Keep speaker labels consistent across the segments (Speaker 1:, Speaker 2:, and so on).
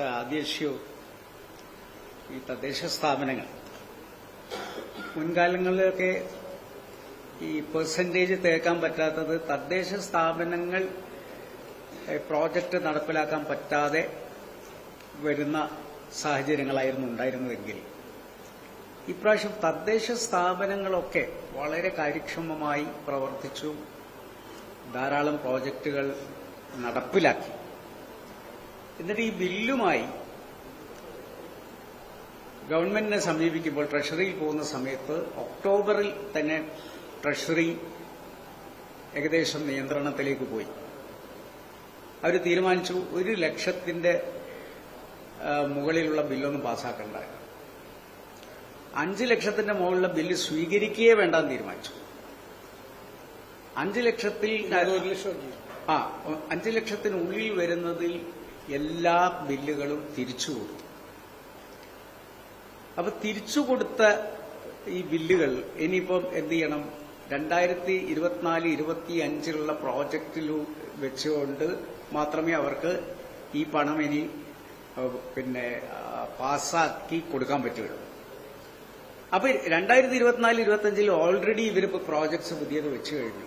Speaker 1: ആദ്യ ഈ തദ്ദേശ സ്ഥാപനങ്ങൾ. മുൻകാലങ്ങളിലൊക്കെ ഈ പെർസെന്റേജ് തേക്കാൻ പറ്റാത്തത് തദ്ദേശ സ്ഥാപനങ്ങൾ പ്രോജക്റ്റ് നടപ്പിലാക്കാൻ പറ്റാതെ വരുന്ന സാഹചര്യങ്ങളായിരുന്നു ഉണ്ടായിരുന്നതെങ്കിൽ. ഇപ്രാവശ്യം തദ്ദേശ സ്ഥാപനങ്ങളൊക്കെ വളരെ കാര്യക്ഷമമായി പ്രവർത്തിച്ചു. ധാരാളം പ്രോജക്റ്റുകൾ നടപ്പിലാക്കി. എന്നിട്ട് ഈ ബില്ലുമായി ഗവൺമെന്റിനെ സമീപിക്കുമ്പോൾ ട്രഷറിയിൽ പോകുന്ന സമയത്ത് ഒക്ടോബറിൽ തന്നെ ട്രഷറി ഏകദേശം നിയന്ത്രണത്തിലേക്ക് പോയി. അവർ തീരുമാനിച്ചു ഒരു ലക്ഷത്തിന്റെ മുകളിലുള്ള ബില്ലൊന്നും പാസ്സാക്കണ്ട. അഞ്ച് ലക്ഷത്തിന്റെ മുകളിലുള്ള ബില്ല് സ്വീകരിക്കുകയേ വേണ്ടെന്ന് തീരുമാനിച്ചു. അഞ്ച് ലക്ഷത്തിൽ ആ അഞ്ച് ലക്ഷത്തിനുള്ളിൽ വരുന്നതിൽ എല്ലാ ബില്ലുകളും തിരിച്ചു കൊടുത്തു അപ്പൊ തിരിച്ചു കൊടുത്ത ഈ ബില്ലുകൾ ഇനിയിപ്പം എന്ത് ചെയ്യണം? രണ്ടായിരത്തി ഇരുപത്തിനാല് ഇരുപത്തി അഞ്ചിലുള്ള പ്രോജക്റ്റിൽ വെച്ചുകൊണ്ട് മാത്രമേ അവർക്ക് ഈ പണം ഇനി പിന്നെ പാസാക്കി കൊടുക്കാൻ പറ്റുള്ളൂ അപ്പൊ രണ്ടായിരത്തി ഇരുപത്തിനാല് ഇരുപത്തി അഞ്ചിൽ ഓൾറെഡി ഇവരിപ്പോ പ്രോജക്ട്സ് പുതിയത് വെച്ചു കഴിഞ്ഞു.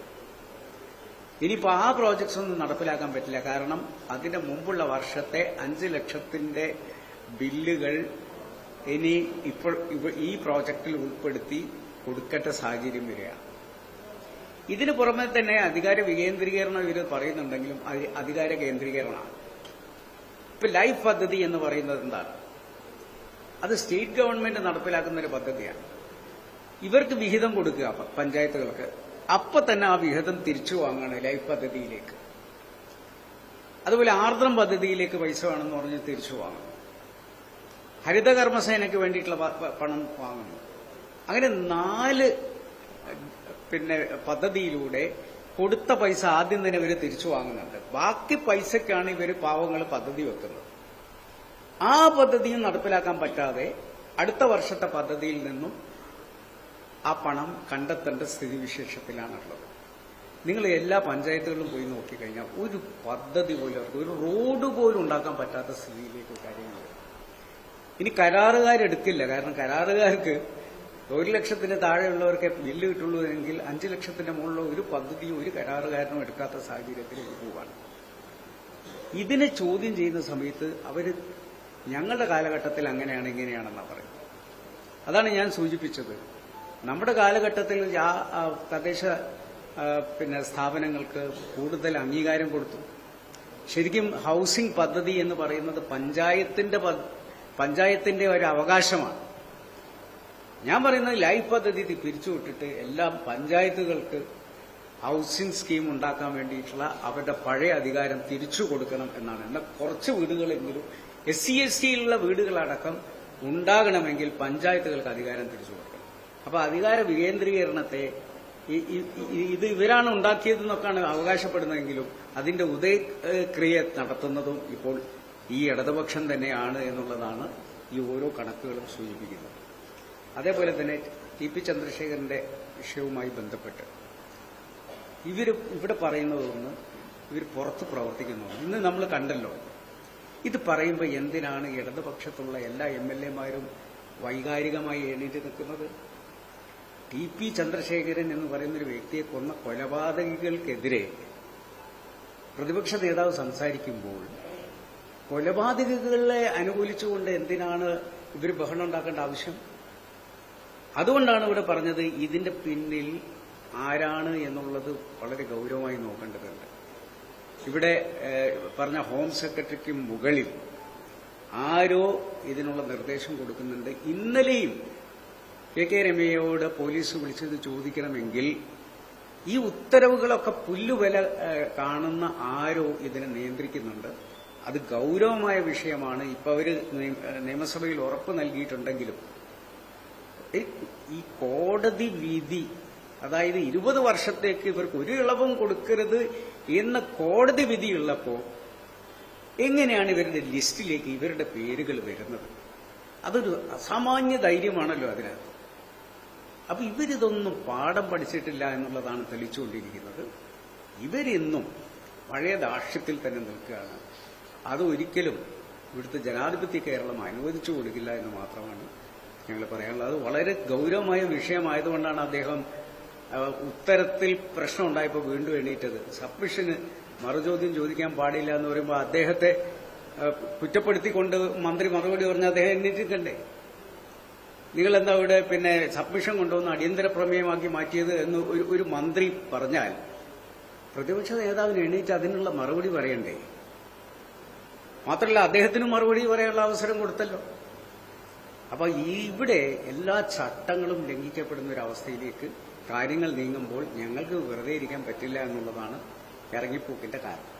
Speaker 1: ഇനിയിപ്പോ ആ പ്രോജക്ട്സ് ഒന്നും നടപ്പിലാക്കാൻ പറ്റില്ല. കാരണം അതിന്റെ മുമ്പുള്ള വർഷത്തെ അഞ്ച് ലക്ഷത്തിന്റെ ബില്ലുകൾ ഇനി ഇപ്പോൾ ഈ പ്രോജക്റ്റിൽ ഉൾപ്പെടുത്തി കൊടുക്കേണ്ട സാഹചര്യം വരികയാണ്. ഇതിനു പുറമെ തന്നെ അധികാര വികേന്ദ്രീകരണം ഇവർ പറയുന്നുണ്ടെങ്കിലും അധികാര കേന്ദ്രീകരണമാണ്. ഇപ്പൊ ലൈഫ് പദ്ധതി എന്ന് പറയുന്നത് എന്താണ്? അത് സ്റ്റേറ്റ് ഗവൺമെന്റ് നടപ്പിലാക്കുന്ന ഒരു പദ്ധതിയാണ്. ഇവർക്ക് വിഹിതം കൊടുക്കുക പഞ്ചായത്തുകൾക്ക്. അപ്പൊ തന്നെ ആ വിഹിതം തിരിച്ചു വാങ്ങണം ലൈഫ് പദ്ധതിയിലേക്ക്. അതുപോലെ ആർദ്രം പദ്ധതിയിലേക്ക് പൈസ വേണമെന്ന് പറഞ്ഞ് തിരിച്ചു വാങ്ങണം ഹരിതകർമ്മസേനയ്ക്ക് വേണ്ടിയിട്ടുള്ള പണം വാങ്ങുന്നു. അങ്ങനെ നാല് പിന്നെ പദ്ധതിയിലൂടെ കൊടുത്ത പൈസ ആദ്യം തന്നെ ഇവർ തിരിച്ചു വാങ്ങുന്നുണ്ട്. ബാക്കി പൈസക്കാണ് ഇവർ പാവങ്ങൾ പദ്ധതി വെക്കുന്നത്. ആ പദ്ധതിയും നടപ്പിലാക്കാൻ പറ്റാതെ അടുത്ത വർഷത്തെ പദ്ധതിയിൽ നിന്നും ആ പണം കണ്ടെത്തേണ്ട സ്ഥിതിവിശേഷത്തിലാണുള്ളത്. നിങ്ങൾ എല്ലാ പഞ്ചായത്തുകളിലും പോയി നോക്കിക്കഴിഞ്ഞാൽ ഒരു പദ്ധതി പോലും അവർക്ക് ഒരു റോഡ് പോലും ഉണ്ടാക്കാൻ പറ്റാത്ത സ്ഥിതിയിലേക്ക് കാര്യങ്ങൾ. ഇനി കരാറുകാരെടുക്കില്ല. കാരണം കരാറുകാർക്ക് ഒരു ലക്ഷത്തിന് താഴെയുള്ളവർക്ക് ബില്ല് കിട്ടുള്ളൂ എങ്കിൽ അഞ്ച് ലക്ഷത്തിന്റെ മുകളിലുള്ള ഒരു പദ്ധതിയും ഒരു കരാറുകാരനും എടുക്കാത്ത സാഹചര്യത്തിലേക്ക് പോവാണ്. ഇതിനെ ചോദ്യം ചെയ്യുന്ന സമയത്ത് അവർ ഞങ്ങളുടെ കാലഘട്ടത്തിൽ അങ്ങനെയാണ് ഇങ്ങനെയാണെന്നാണ് പറയുന്നത്. അതാണ് ഞാൻ സൂചിപ്പിച്ചത്. നമ്മുടെ കാലഘട്ടത്തിൽ ആ- തദ്ദേശ പിന്നെ സ്ഥാപനങ്ങൾക്ക് കൂടുതൽ അംഗീകാരം കൊടുത്തു. ശരിക്കും ഹൗസിംഗ് പദ്ധതി എന്ന് പറയുന്നത് പഞ്ചായത്തിന്റെ പഞ്ചായത്തിന്റെ ഒരു അവകാശമാണ്. ഞാൻ പറയുന്നത് ലൈഫ് പദ്ധതി പിരിച്ചുവിട്ടിട്ട് എല്ലാ പഞ്ചായത്തുകൾക്ക് ഹൗസിംഗ് സ്കീം ഉണ്ടാക്കാൻ വേണ്ടിയിട്ടുള്ള അവരുടെ പഴയ അധികാരം തിരിച്ചു കൊടുക്കണം എന്നാണ്. എന്നാൽ കുറച്ച് വീടുകളെങ്കിലും എസ് സി എസ് ടിയിലുള്ള വീടുകളടക്കം ഉണ്ടാകണമെങ്കിൽ പഞ്ചായത്തുകൾക്ക് അധികാരം തിരിച്ചു കൊടുക്കണം. അപ്പൊ അധികാര വികേന്ദ്രീകരണത്തെ ഇത് ഇവരാണ് ഉണ്ടാക്കിയതെന്നൊക്കെയാണ് അവകാശപ്പെടുന്നതെങ്കിലും അതിന്റെ ഉദയക്രിയ നടത്തുന്നതും ഇപ്പോൾ ഈ ഇടതുപക്ഷം തന്നെയാണ് എന്നുള്ളതാണ് ഈ ഓരോ കണക്കുകളും സൂചിപ്പിക്കുന്നത്. അതേപോലെ തന്നെ ടി പി ചന്ദ്രശേഖരന്റെ വിഷയവുമായി ബന്ധപ്പെട്ട് ഇവർ ഇവിടെ പറയുന്നതൊന്ന് ഇവർ പുറത്ത് പ്രവർത്തിക്കുന്നു ഇന്ന് നമ്മൾ കണ്ടല്ലോ ഇത് പറയുമ്പോൾ എന്തിനാണ് ഇടതുപക്ഷത്തുള്ള എല്ലാ എം എൽ എമാരും വൈകാരികമായി എണീറ്റ് നിൽക്കുന്നത്? ടി പി ചന്ദ്രശേഖരൻ എന്ന് പറയുന്ന ഒരു വ്യക്തിയെ കൊന്ന കൊലപാതകികൾക്കെതിരെ പ്രതിപക്ഷ നേതാവ് സംസാരിക്കുമ്പോൾ കൊലപാതകികളെ അനുകൂലിച്ചുകൊണ്ട് എന്തിനാണ് ഇവർ ബഹളം ഉണ്ടാക്കേണ്ട ആവശ്യം? അതുകൊണ്ടാണ് ഇവിടെ പറഞ്ഞത് ഇതിന്റെ പിന്നിൽ ആരാണ് എന്നുള്ളത് വളരെ ഗൗരവമായി നോക്കേണ്ടതുണ്ട്. ഇവിടെ പറഞ്ഞ ഹോം സെക്രട്ടറിക്ക് മുകളിൽ ആരോ ഇതിനുള്ള നിർദ്ദേശം കൊടുക്കുന്നുണ്ട്. ഇന്നലെയും കെ കെ രമയോട് പോലീസ് വിളിച്ചത് ചോദിക്കണമെങ്കിൽ ഈ ഉത്തരവുകളൊക്കെ പുല്ലുവില കാണുന്ന ആരോ ഇതിനെ നിയന്ത്രിക്കുന്നുണ്ട്. അത് ഗൗരവമായ വിഷയമാണ്. ഇപ്പൊ അവർ നിയമസഭയിൽ ഉറപ്പ് നൽകിയിട്ടുണ്ടെങ്കിലും ഈ കോടതി വിധി അതായത് ഇരുപത് വർഷത്തേക്ക് ഇവർക്ക് ഒരു ഇളവും കൊടുക്കരുത് എന്ന കോടതി വിധിയുള്ളപ്പോൾ എങ്ങനെയാണ് ഇവരുടെ ലിസ്റ്റിലേക്ക് ഇവരുടെ പേരുകൾ വരുന്നത്? അതൊരു അസാമാന്യ ധൈര്യമാണല്ലോ അതിനകത്ത്. അപ്പൊ ഇവരിതൊന്നും പാഠം പഠിച്ചിട്ടില്ല എന്നുള്ളതാണ് തെളിച്ചുകൊണ്ടിരിക്കുന്നത്. ഇവരെന്നും പഴയ ദാക്ഷ്യത്തിൽ തന്നെ നിൽക്കുകയാണ്. അത് ഒരിക്കലും ഇവിടുത്തെ ജനാധിപത്യ കേരളം അനുവദിച്ചു കൊടുക്കില്ല എന്ന് മാത്രമാണ് ഞങ്ങൾ പറയാനുള്ളത്. അത് വളരെ ഗൗരവമായ വിഷയമായതുകൊണ്ടാണ് അദ്ദേഹം ഉത്തരത്തിൽ പ്രശ്നം ഉണ്ടായപ്പോൾ വീണ്ടും എണീറ്റത്. സബ്മിഷന് മറുചോദ്യം ചോദിക്കാൻ പാടില്ല എന്ന് പറയുമ്പോൾ അദ്ദേഹത്തെ കുറ്റപ്പെടുത്തിക്കൊണ്ട് മന്ത്രി മറുപടി പറഞ്ഞ അദ്ദേഹം എണീറ്റിട്ടുണ്ടേ നിങ്ങൾ എന്താ ഇവിടെ പിന്നെ സബ്മിഷൻ കൊണ്ടുവന്ന് അടിയന്തര പ്രമേയമാക്കി മാറ്റിയത് എന്ന് ഒരു ഒരു മന്ത്രി പറഞ്ഞാൽ പ്രതിപക്ഷ നേതാവിന് എണീറ്റ് അതിനുള്ള മറുപടി പറയണ്ടേ? മാത്രമല്ല അദ്ദേഹത്തിന് മറുപടി പറയാനുള്ള അവസരം കൊടുത്തല്ലോ. അപ്പൊ ഈ ഇവിടെ എല്ലാ ചട്ടങ്ങളും ലംഘിക്കപ്പെടുന്ന ഒരു അവസ്ഥയിലേക്ക് കാര്യങ്ങൾ നീങ്ങുമ്പോൾ ഞങ്ങൾക്ക് വെറുതെ ഇരിക്കാൻ പറ്റില്ല എന്നുള്ളതാണ് ഇറങ്ങിപ്പോക്കിന്റെ കാരണം.